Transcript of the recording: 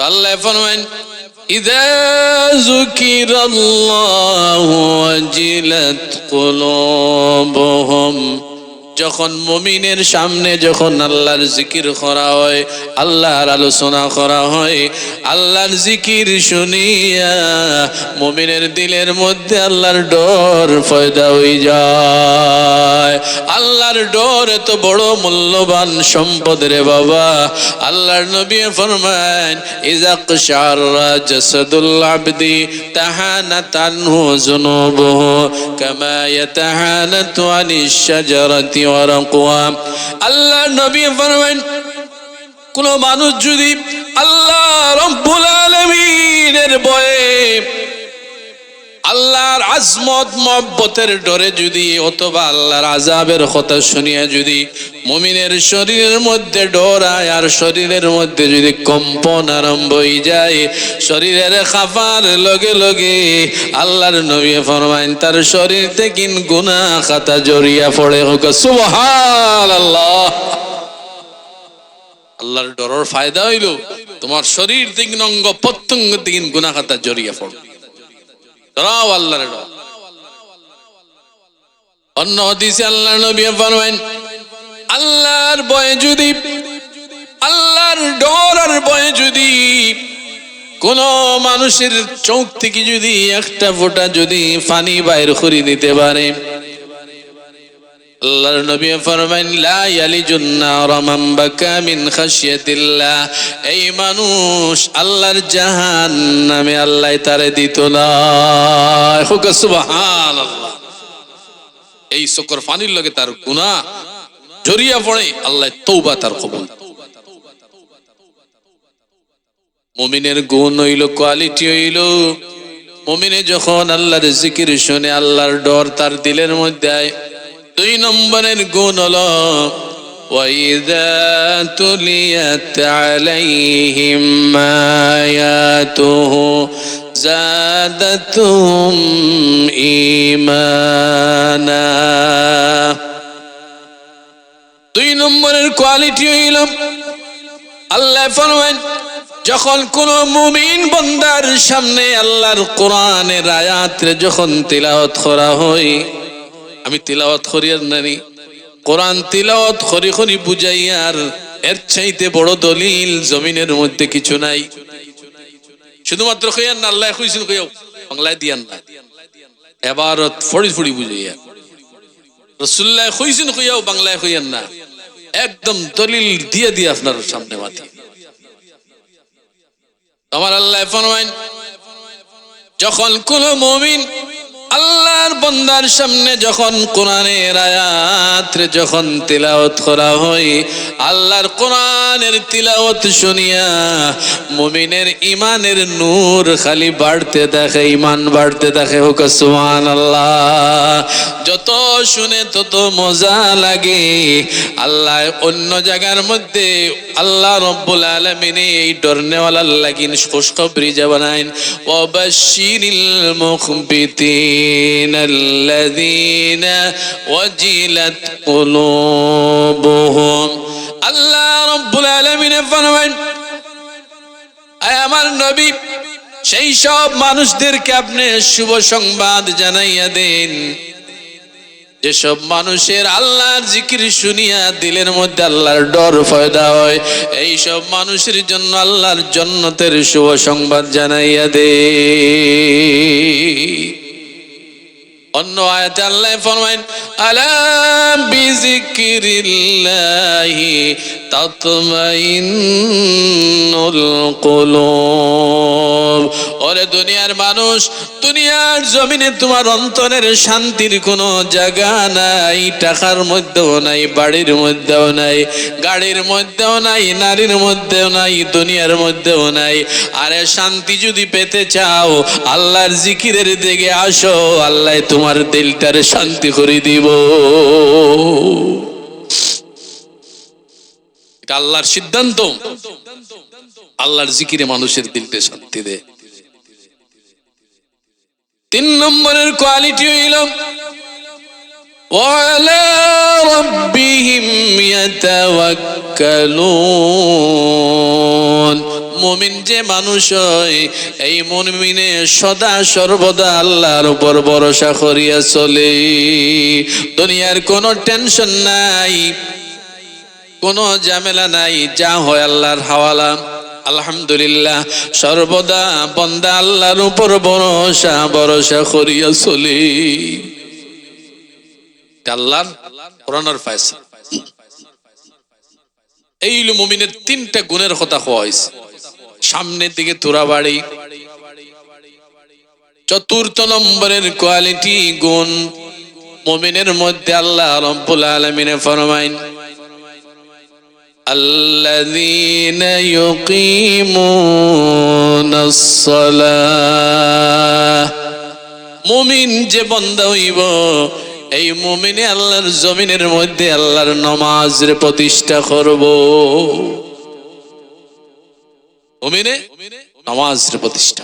আল্লাহ ফরমান إذا ذكر الله وجلت قلوبهم যখন মুমিনের সামনে যখন আল্লাহর জিকির করা হয় আল্লাহর আলোচনা করা হয় আল্লাহর জিকির শুনিয়া মুমিনের দিলের মধ্যে আল্লাহর ডর ফয়দা হয়ে যায় আল্লাহর ডর এত বড় মূল্যবান সম্পদ রে বাবা। আল্লাহর নবী ফরমান ইজাক শাররা আবদি তাহানাত আনহু যুনুবুহু কামা ইয়াতাহানাতু আনিশ শাজারাতি ওয়ারাকুহা আল্লাহর নবী ফরমান কোন মানুষ যদি আল্লাহ রব্বুল আলামিনের ভয়ে আল্লাহর আজমত মহব্বতের ডরে যদি অথবা আল্লাহর আজাবের কথা শুনিয়া যদি মুমিনের শরীরের মধ্যে ডরায় আর শরীরের মধ্যে যদি কম্পন আরম্ভ হয়ে যায়, শরীরের খাফার লগে লগে আল্লাহর নবী ফরমাইন, তার শরীর থেকে গুনা খাতা জড়িয়া পড়ে। হোক সুবহান আল্লাহ আল্লাহর ডরের ফায়দা হইল, তোমার শরীর থেকে অঙ্গ প্রত্যঙ্গ থেকে গুনা খাতা জড়িয়া পড়বে। ডরাও আল্লাহর ডর আল্লাহর যদি আল্লাহর যদি কোন মানুষের চোখ থেকে যদি একটা ফোঁটা যদি পানি বাইর করে দিতে পারে আল্লাহর নবী ফরমাইন, লা মান বাকা মিন খাশিয়াতিল্লাহ। এই মানুষ আল্লাহর জাহান্নামে তারে দিত না। হুক, সুবহানাল্লাহ। এই সকর ফানির লগে তার গুনাহ জড়িয়া পড়ে, আল্লাহ তার কবুল। মুমিনের গুণ হইল, কোয়ালিটি হইল। মুমিনে যখন আল্লাহর জিকির শুনে, আল্লাহর ডর তার দিলের মধ্যে আয়। দুই নম্বরের গুণ হলো وإذا تليت عليهم آياته زادتهم إيمانا দুই নম্বরের কোয়ালিটি হইল আল্লাহ ফরমান যখন কোন মুমিন বন্দার সামনে আল্লাহর কোরআনের আয়াতরে যখন তিলাওয়াত করা হয় আমি তিলাওয়াত করি আর নানি। কোরআন তিলাওয়াত করি করি বুঝাই আর এর চাইতে বড় দলিল জমিনের মধ্যে কিছু নাই। শুধুমাত্র কইয়ান না, আল্লাহ কইছেন কইও বাংলায় দিয়ান না। এবারত ফড়ি ফড়ি বুঝাইয়া রসুল্লাহ কইছেন কইয়াও বাংলায় কইয়ান না। একদম দলিল দিয়ে দিয়ে আপনার সামনে মাতি। আমার আল্লাহ ফরমাইন, যখন কোন মুমিন আল্লাহর বন্দার সামনে যখন কোরআনের আয়াত যখন তিলাওত করা হয় আল্লাহর কোরআনের তিলাওয়াত শুনিয়া মুমিনের ইমানের নূর খালি বাড়তে দেখে ইমান বাড়তে দেখে, হোক সুমান আল্লাহ যত শুনে তত মজা লাগে। আল্লাহ অন্য জায়গার মধ্যে আল্লাহ রব্বুল আলমিনে এই ডরনেওয়ালার লাগিন খুশখবরি জানাইন ওবাশিরিল মুখবিতিন আল্লাযীনা ওয়াজিলাত কুলুবুহুম। আল্লাহ রব্বুল আলামিন ফরমান আমার নবী, সেই সব মানুষদেরকে আপনি শুভ সংবাদ জানাইয়া দেন। যেসব মানুষের আল্লাহর জিকির শুনিয়া দিলের মধ্যে আল্লাহর ডর ফয়দা হয় এই সব মানুষের জন্য আল্লাহর জন্নতের শুভ সংবাদ জানাইয়া দে অন্য আয়াতে আল্লাহ ফরমাইন আলাম বিজিকিরিল্লাহি তাতমাইন্নুল কুলুব। ওরে দুনিয়ার মানুষ, দুনিয়ার জমিনে তোমার অন্তরের শান্তির কোনো জায়গা নাই, টাকার মধ্যেও নাই, বাড়ির মধ্যেও নাই, গাড়ির মধ্যেও নাই, নারীর মধ্যেও নাই, দুনিয়ার মধ্যেও নাই। আরে শান্তি যদি পেতে চাও, আল্লাহর জিকিরের দিকে আসো, আল্লাহ তোমার দিলটার শান্তি করে দিব। আল্লাহর সিদ্ধান্ত। আল্লাহর জিকিরে মানুষের দিলতে শান্তি দেয় তিন নম্বরের কোয়ালিটি হইল وعلى ربهم يتوكلون মুমিন যে মানুষ হয় এই মুমিনে সদা সর্বদা আল্লাহর উপর ভরসা করিয়া চলে দুনিয়ার কোনো টেনশন নাই কোনো ঝামেলা নাই যা হয় আল্লাহর হাওয়ালা আলহামদুলিল্লাহ, সর্বদা বন্দা আল্লাহর উপর ভরসা ভরসা করিয়া চলে। আল্লাহর কোরআনের ফায়সা এই মুমিনের তিনটা গুণের কথা কোয়া হয়েছে সামনের দিকে তোরা বাড়ি, চতুর্থ নম্বরের কোয়ালিটি গুণ। মুমিনের মধ্যে আল্লাহ রব্বুল আলমিনে ফরমাইন الذين يقيمون الصلاة মুমিন যে বন্ধা হইব এই মুমিনে আল্লাহর জমিনের মধ্যে আল্লাহর নমাজের প্রতিষ্ঠা করব মুমিনে নমাজের প্রতিষ্ঠা